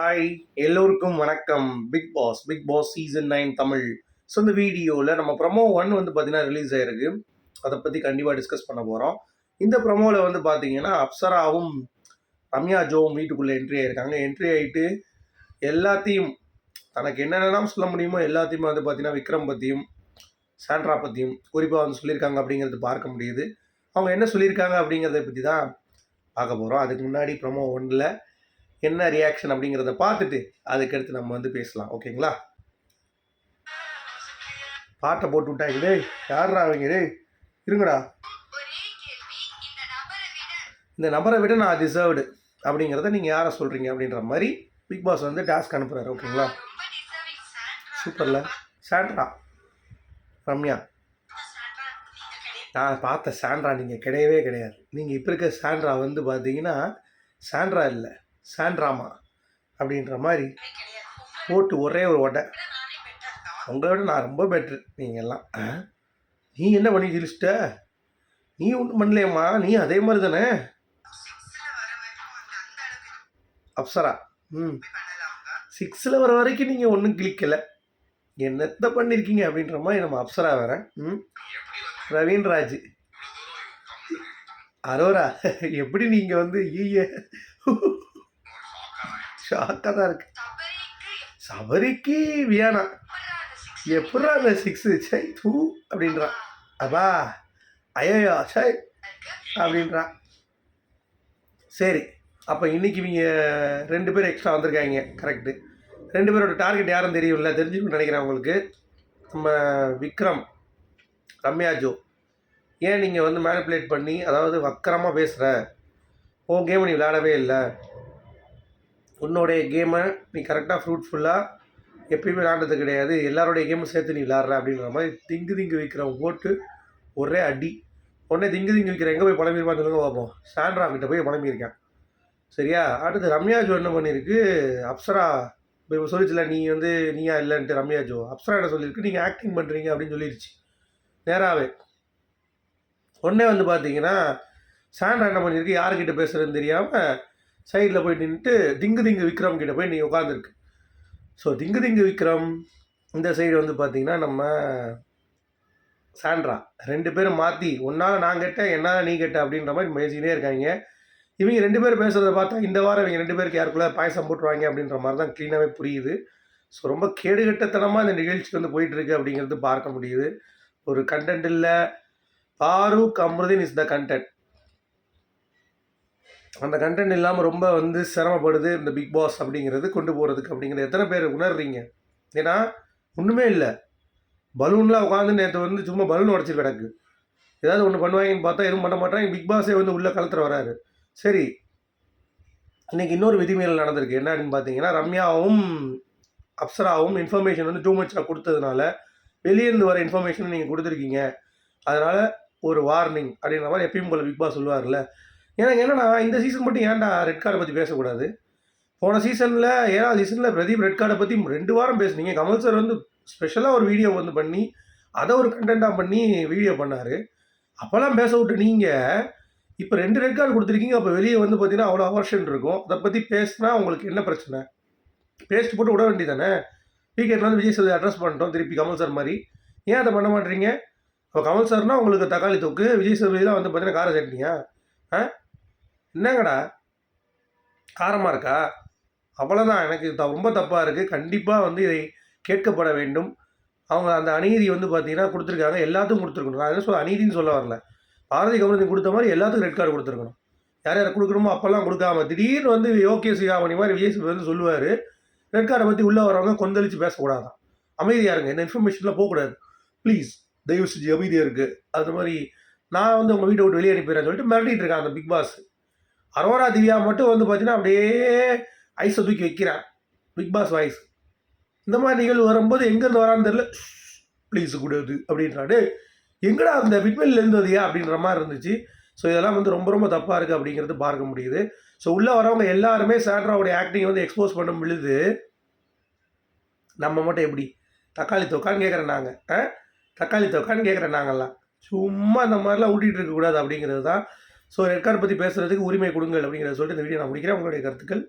Hi எல்லோருக்கும் வணக்கம். Big Boss Big Boss season nine Tamil. So இந்த வீடியோவில் நம்ம ப்ரமோ ஒன் வந்து பார்த்தீங்கன்னா ரிலீஸ் ஆயிருக்கு. அதை பற்றி கண்டிப்பாக டிஸ்கஸ் பண்ண போகிறோம் இந்த ப்ரமோவில் வந்து பார்த்தீங்கன்னா அப்சராவும் ரம்யா ஜோவும் வீட்டுக்குள்ளே என்ட்ரி ஆகிருக்காங்க என்ட்ரி ஆகிட்டு எல்லாத்தையும் தனக்கு என்னென்னலாம் சொல்ல முடியுமோ எல்லாத்தையுமே வந்து பார்த்தீங்கன்னா விக்ரம் பற்றியும் சாண்ட்ரா பற்றியும் குறிப்பாக வந்து சொல்லியிருக்காங்க அப்படிங்கிறது பார்க்க முடியுது. அவங்க என்ன சொல்லியிருக்காங்க அப்படிங்கிறத பற்றி தான் பார்க்க போகிறோம் அதுக்கு முன்னாடி ப்ரமோ ஒன்றில் என்ன ரியாக்ஷன் அப்படிங்கிறத பார்த்துட்டு அதுக்கடுத்து நம்ம வந்து பேசலாம். ஓகேங்களா பாட்டை போட்டு விட்டாங்க. டேய் யாரா அவங்க? டேய் இருங்கடா. இந்த நபரை விட நான் டிசர்வ்டு அப்படிங்கிறத நீங்கள் யாரை சொல்கிறீங்க அப்படின்ற மாதிரி பிக் பாஸ் வந்து டாஸ்க் அனுப்புகிறாரு ஓகேங்களா சூப்பரில். சாண்ட்ரா. ரம்யா. நான் பார்த்த சாண்ட்ரா நீங்கள் கிடையவே கிடையாது. நீங்கள் இப்போ இருக்க சாண்ட்ரா வந்து பார்த்தீங்கன்னா சாண்ட்ரா இல்லை. சாண்ட்ராமா அப்படின்ற மாதிரி போட்டு ஒரே ஒரு ஒட்டை உங்களை விட நான் ரொம்ப பெட்ரு நீங்கள் எல்லாம் நீ என்ன பண்ணி ஜெயிச்சிட்ட நீ ஒன்றும் பண்ணலையம்மா. நீ அதே மாதிரி தானே? அப்சரா. ம். சிக்ஸில் வர வரைக்கும் நீங்கள் ஒன்றும் கிளிக்கலை. என்னத்த பண்ணியிருக்கீங்க அப்படின்ற மாதிரி நம்ம அப்சரா வேற. ம். ரவீன்ராஜ். அரோரா. எப்படி நீங்கள் வந்து ஈய ஷாக்காக தான் இருக்கு. சபரிக்கு வியானா. எப்படா அந்த சிக்ஸ் சை தூ அப்படின்றான் அப்பா ஐயோ சை அப்படின்றான் சரி அப்போ இன்னைக்கு இவங்க ரெண்டு பேர் எக்ஸ்ட்ரா வந்திருக்காங்க கரெக்டு ரெண்டு பேரோட டார்கெட் யாரும் தெரியும்ல தெரிஞ்சுக்கணும்னு நினைக்கிறேன் உங்களுக்கு. நம்ம விக்ரம் ரம்யா ஜோ. ஏன் நீங்கள் வந்து மேனிப்புலேட் பண்ணி அதாவது வக்கரமாக பேசுகிற உன் கேமை நீ விளையாடவே இல்லை. உன்னோடைய கேமை நீ கரெக்டாக ஃப்ரூட்ஃபுல்லாக எப்பயுமே விளாண்டது கிடையாது. எல்லாருடைய கேமும் சேர்த்து நீ விளாட்ற அப்படின்ற மாதிரி திங்கு திங்கு வைக்கிறவன் போட்டு ஒரே அடி. உடனே திங்கு திங்கு வைக்கிற எங்கே போய் பழம்பிருப்பான்னு சொல்லுங்க பார்ப்போம் சாண்ட்ரா கிட்ட போய் பழமிருக்கேன் சரியா? அடுத்து ரம்யா ஜோ என்ன பண்ணியிருக்கு அப்சரா இப்போ சொல்லிச்சுல நீ வந்து நீயா இல்லைன்ட்டு ரம்யா ஜோ அப்சரா என்ன சொல்லியிருக்கு? நீங்கள் ஆக்டிங் பண்ணுறீங்க அப்படின்னு சொல்லிருச்சு. நேராகவே உடனே வந்து பார்த்தீங்கன்னா சாண்ட்ரா என்ன பண்ணியிருக்கு? யார்கிட்ட பேசுகிறதுன்னு தெரியாமல் சைடில் போய் நின்றுட்டு திங்கு திங்கு விக்ரம் கிட்ட போய் நீ உட்காந்துருக்கு ஸோ திங்கு திங்கு விக்ரம் இந்த சைடு வந்து பார்த்தீங்கன்னா நம்ம சாண்ட்ரா. ரெண்டு பேரும் மாற்றி ஒன்றால் நான் கேட்டேன் என்னால் நீ கேட்ட அப்படின்ற மாதிரி பேசிக்கிட்டே இருக்காங்க. இவங்க ரெண்டு பேரும் பேசுகிறத பார்த்தா இந்த வாரம் இவங்க ரெண்டு பேருக்கு யாருக்குள்ள பாயசம் போட்டுருவாங்க அப்படின்ற மாதிரி தான் க்ளீனாகவே புரியுது. ஸோ ரொம்ப கேடுகட்டத்தனமாக இந்த நிகழ்ச்சி வந்து போயிட்டுருக்கு அப்படிங்கிறது பார்க்க முடியுது. ஒரு கண்டென்ட் இல்லை. Farooq Amruddin is the content அந்த கண்டென்ட் இல்லாமல் ரொம்ப வந்து சிரமப்படுது இந்த பிக் பாஸ் அப்படிங்கிறது கொண்டு போகிறதுக்கு அப்படிங்கிறது எத்தனை பேர் உணர்றீங்க? ஏன்னா ஒன்றுமே இல்லை. பலூன்லாம் உட்காந்து நேற்று வந்து சும்மா பலூன் உடச்சி கிடக்கு. ஏதாவது ஒன்று பண்ணுவாங்கன்னு பார்த்தா எதுவும் பண்ண மாட்டாங்க. பிக் பாஸே வந்து உள்ளே கலத்துற வராரு. சரி. இன்றைக்கி இன்னொரு விதிமீறல் நடந்திருக்கு. என்ன அப்படின்னு பார்த்தீங்கன்னா ரம்யாவும் அப்சராவும் இன்ஃபர்மேஷன் வந்து டூ மச்சாக கொடுத்ததுனால வெளியேருந்து வர இன்ஃபர்மேஷன் நீங்கள் கொடுத்துருக்கீங்க. அதனால் ஒரு வார்னிங் அப்படின்ற மாதிரி எப்பயும் போல் பிக் பாஸ் சொல்லுவார்ல எனக்கு என்னென்னா இந்த சீசன் மட்டும் ஏன்டா ரெட் கார்டை பற்றி பேசக்கூடாது? போன சீசனில் ஏழாவது சீசனில் பிரதீப் ரெட் கார்டை பற்றி ரெண்டு வாரம் பேசுனீங்க. கமல் சார் வந்து ஸ்பெஷலாக ஒரு வீடியோ வந்து பண்ணி அதை ஒரு கண்டென்ட்டாக பண்ணி வீடியோ பண்ணார். அப்போல்லாம் பேச விட்டு நீங்கள் இப்போ ரெண்டு ரெட் கார்டு கொடுத்துருக்கீங்க. அப்போ வெளியே வந்து பார்த்தீங்கன்னா அவ்வளோ அவர்ஷன் இருக்கும். அதை பற்றி பேசினா உங்களுக்கு என்ன பிரச்சனை? பேஸ்ட் போட்டு விட வேண்டியதானே வீக்கெண்டில் வந்து விஜய் சேதுபதி அட்ரஸ் பண்ணிட்டோம் திருப்பி கமல் சார் மாதிரி. ஏன் அதை பண்ண மாட்டேறீங்க இப்போ கமல் சார்னால் உங்களுக்கு தக்காளி தொக்கு விஜய் சேதுபதிலாம் வந்து பார்த்தீங்கன்னா கார சட்னியா ஆ? என்னங்கடா? காரமாக இருக்கா? அவ்வளோதான் எனக்கு த- ரொம்ப தப்பாக இருக்குது கண்டிப்பாக வந்து இதை கேட்கப்பட வேண்டும். அவங்க அந்த அநீதி வந்து பார்த்தீங்கன்னா கொடுத்துருக்காங்க. எல்லாத்துக்கும் கொடுத்துருக்கணும். நான் என்ன சொல்ல அநீதின்னு சொல்ல வரல. பாரதி கமலத்துக்கு கொடுத்த மாதிரி எல்லாத்துக்கும் ரெட் கார்டு கொடுத்துருக்கணும். யார் யாரை கொடுக்கணுமோ அப்போல்லாம் கொடுக்காம திடீர்னு வந்து யோகே சிகாமணி மாதிரி விஜய் வந்து சொல்லுவார். ரெட் கார்டை பற்றி உள்ளே வரவங்க கொந்தளிச்சு பேசக்கூடாதான். அமைதியாக இருங்க. இந்த இன்ஃபர்மேஷன்லாம் போகக்கூடாது. ப்ளீஸ் தயவு செஞ்சு அமைதியாக இருக்குது அது மாதிரி நான் வந்து உங்கள் வீட்டை விட்டு வெளியே அனுப்பிடுறேன் சொல்லிட்டு மிரட்டிட்டு இருக்கேன் அந்த பிக் பாஸ். அரோரா திவ்யா மட்டும் வந்து பார்த்தீங்கன்னா அப்படியே ஐஸை தூக்கி வைக்கிறான் பிக் பாஸ் வாய்ஸ் இந்த மாதிரி நிகழ்வு வரும்போது எங்கேருந்து வரான்னு தெரியல. ப்ளீஸ் கூடாது அப்படின்றாடு எங்கடா அந்த விட்மெல்ல இருந்ததுயா அப்படின்ற மாதிரி இருந்துச்சு. ஸோ இதெல்லாம் வந்து ரொம்ப ரொம்ப தப்பாக இருக்குது அப்படிங்கிறது பார்க்க முடியுது. ஸோ உள்ளே வரவங்க எல்லாருமே சாண்ட்ராவுடைய ஆக்டிங் வந்து எக்ஸ்போஸ் பண்ண பொழுது நம்ம மட்டும் எப்படி? தக்காளி தொக்கான்னு கேட்குறேன் நாங்கள் தக்காளி தொக்கான்னு கேட்குறேன் நாங்கள்லாம் சும்மா இந்த மாதிரிலாம் ஊட்டிகிட்டு இருக்கக்கூடாது அப்படிங்கிறது தான் ஸோ ரெட் கார்டு பற்றி பேசுகிறதுக்கு உரிமை கொடுங்கள் அப்படிங்கிறத சொல்லிட்டு இந்த வீடியோ நான் முடிக்கிறேன். உங்களுடைய கருத்துக்கள்?